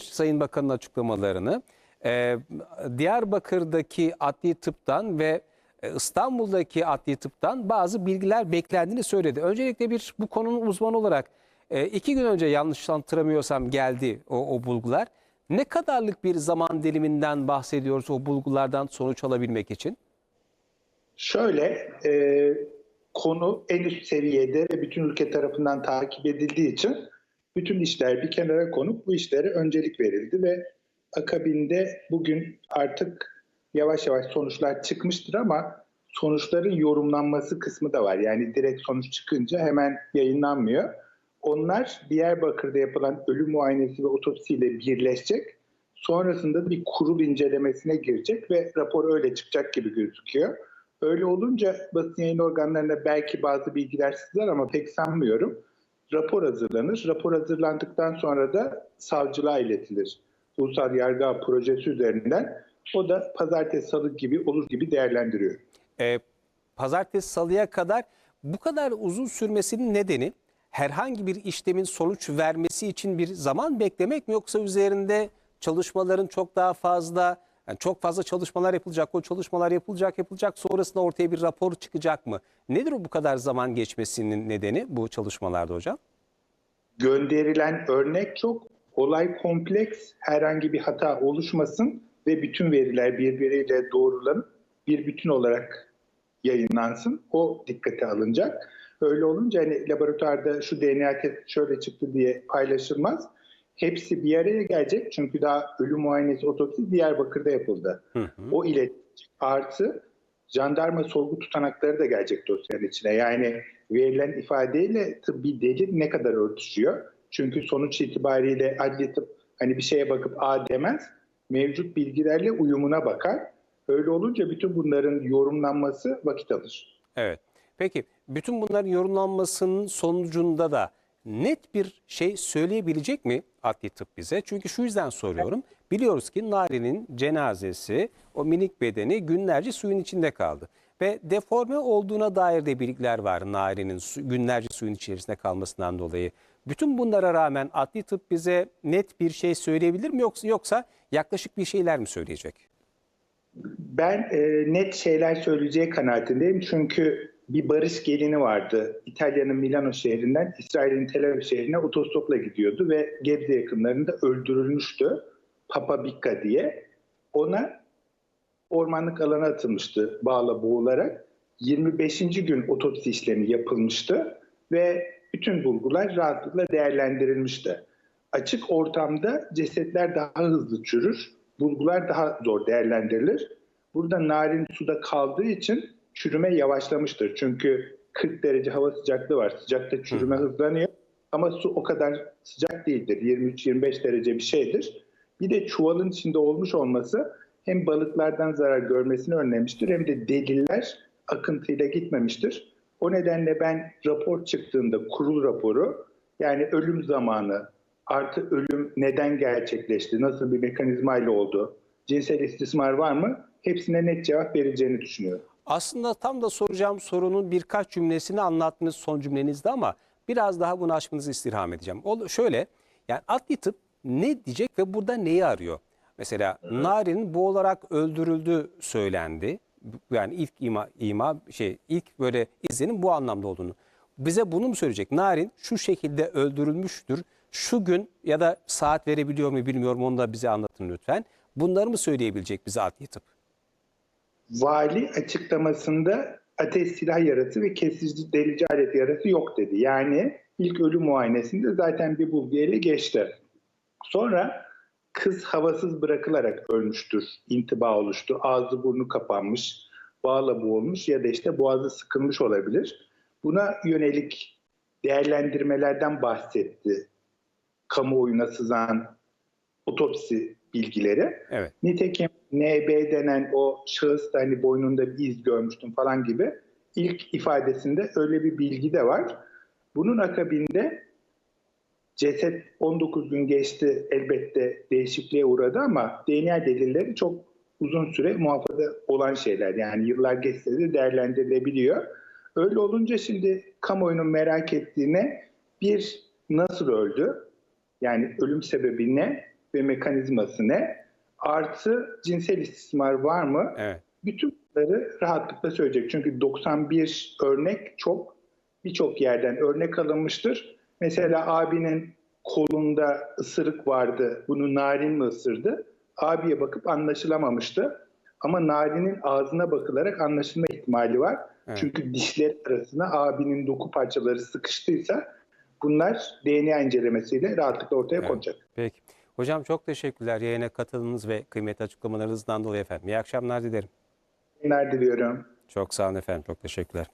Sayın Bakan'ın açıklamalarını. Ee, Diyarbakır'daki adli tıptan ve e, İstanbul'daki adli tıptan bazı bilgiler beklendiğini söyledi. Öncelikle bir bu konunun uzmanı olarak e, iki gün önce yanlış hatırlamıyorsam geldi o, o bulgular. Ne kadarlık bir zaman diliminden bahsediyoruz o bulgulardan sonuç alabilmek için? Şöyle, e, konu en üst seviyede ve bütün ülke tarafından takip edildiği için bütün işler bir kenara konup bu işlere öncelik verildi ve akabinde bugün artık yavaş yavaş sonuçlar çıkmıştır ama sonuçların yorumlanması kısmı da var. Yani direkt sonuç çıkınca hemen yayınlanmıyor. Onlar Diyarbakır'da yapılan ölüm muayenesi ve otopsiyle birleşecek. Sonrasında da bir kurul incelemesine girecek ve rapor öyle çıkacak gibi gözüküyor. Öyle olunca basın yayın organlarına belki bazı bilgiler sızar ama pek sanmıyorum. Rapor hazırlanır. Rapor hazırlandıktan sonra da savcılığa iletilir. Ulusal Yargı projesi üzerinden. O da pazartesi salı gibi olur gibi değerlendiriyor. Ee, Pazartesi salıya kadar bu kadar uzun sürmesinin nedeni herhangi bir işlemin sonuç vermesi için bir zaman beklemek mi yoksa üzerinde çalışmaların çok daha fazla yani çok fazla çalışmalar yapılacak. O çalışmalar yapılacak yapılacak sonrasında ortaya bir rapor çıkacak mı? Nedir bu kadar zaman geçmesinin nedeni bu çalışmalarda hocam? Gönderilen örnek çok olay kompleks herhangi bir hata oluşmasın ve bütün veriler birbiriyle doğrulanıp bir bütün olarak yayınlansın. O dikkate alınacak. Öyle olunca hani laboratuvarda şu DNA testi şöyle çıktı diye paylaşılmaz. Hepsi bir araya gelecek çünkü daha ölüm muayenesi otopsi Diyarbakır'da yapıldı. Hı hı. O ile artı jandarma sorgu tutanakları da gelecek dosyanın içine. Yani verilen ifadeyle tıbbi delil ne kadar örtüşüyor? Çünkü sonuç itibariyle adli tıp hani bir şeye bakıp A demez. Mevcut bilgilerle uyumuna bakar. Öyle olunca bütün bunların yorumlanması vakit alır. Evet. Peki bütün bunların yorumlanmasının sonucunda da net bir şey söyleyebilecek mi adli tıp bize? Çünkü şu yüzden soruyorum. Biliyoruz ki Nari'nin cenazesi, o minik bedeni günlerce suyun içinde kaldı. Ve deforme olduğuna dair de bilgiler var Nari'nin su, günlerce suyun içerisinde kalmasından dolayı. Bütün bunlara rağmen adli tıp bize net bir şey söyleyebilir mi yoksa, yoksa yaklaşık bir şeyler mi söyleyecek? Ben e, net şeyler söyleyeceği kanaatindeyim. Çünkü bir barış gelini vardı. İtalya'nın Milano şehrinden İsrail'in Tel Aviv şehrine otostopla gidiyordu ve Gebze yakınlarında öldürülmüştü. Papa Bicca diye. Ona ormanlık alana atılmıştı bağla boğularak. 25. gün otopsi işlemi yapılmıştı ve bütün bulgular rahatlıkla değerlendirilmişti. Açık ortamda cesetler daha hızlı çürür, bulgular daha zor değerlendirilir. Burada narin suda kaldığı için çürüme yavaşlamıştır. Çünkü 40 derece hava sıcaklığı var. Sıcakta çürüme hızlanıyor. Ama su o kadar sıcak değildir. 23-25 derece bir şeydir. Bir de çuvalın içinde olmuş olması hem balıklardan zarar görmesini önlemiştir hem de deliller akıntıyla gitmemiştir. O nedenle ben rapor çıktığında kurul raporu yani ölüm zamanı artı ölüm neden gerçekleşti, nasıl bir mekanizmayla oldu, cinsel istismar var mı hepsine net cevap vereceğini düşünüyorum. Aslında tam da soracağım sorunun birkaç cümlesini anlattınız son cümlenizde ama biraz daha bunu açmanızı istirham edeceğim. O şöyle yani adli tıp ne diyecek ve burada neyi arıyor? Mesela Narin boğularak öldürüldü söylendi. Yani ilk ima, ima şey ilk böyle izlenim bu anlamda olduğunu. Bize bunu mu söyleyecek? Narin şu şekilde öldürülmüştür. Şu gün ya da saat verebiliyor mu bilmiyorum onu da bize anlatın lütfen. Bunları mı söyleyebilecek bize adli tıp? Vali açıklamasında ateş silah yarası ve kesici delici alet yarası yok dedi. Yani ilk ölüm muayenesinde zaten bir bulgu ele geçti. Sonra kız havasız bırakılarak ölmüştür. İntiba oluştu. Ağzı burnu kapanmış, bağla boğulmuş ya da işte boğazı sıkılmış olabilir. Buna yönelik değerlendirmelerden bahsetti. Kamuoyuna sızan otopsi bilgileri. Evet. Nitekim NB denen o şahıs da hani boynunda bir iz görmüştüm falan gibi ilk ifadesinde öyle bir bilgi de var. Bunun akabinde ceset 19 gün geçti elbette değişikliğe uğradı ama DNA delilleri çok uzun süre muhafaza olan şeyler. Yani yıllar geçse de değerlendirilebiliyor. Öyle olunca şimdi kamuoyunun merak ettiğine bir nasıl öldü? Yani ölüm sebebi ne? ve mekanizması ne? Artı cinsel istismar var mı? Evet. Bütün bunları rahatlıkla söyleyecek. Çünkü 91 örnek çok birçok yerden örnek alınmıştır. Mesela abinin kolunda ısırık vardı. Bunu Narin mi ısırdı? Abiye bakıp anlaşılamamıştı. Ama Narin'in ağzına bakılarak anlaşılma ihtimali var. Evet. Çünkü dişler arasına abinin doku parçaları sıkıştıysa bunlar DNA incelemesiyle rahatlıkla ortaya Evet. konacak. Peki. Hocam çok teşekkürler yayına katıldığınız ve kıymetli açıklamalarınızdan dolayı efendim. İyi akşamlar dilerim. Günler diliyorum. Çok sağ olun efendim. Çok teşekkürler.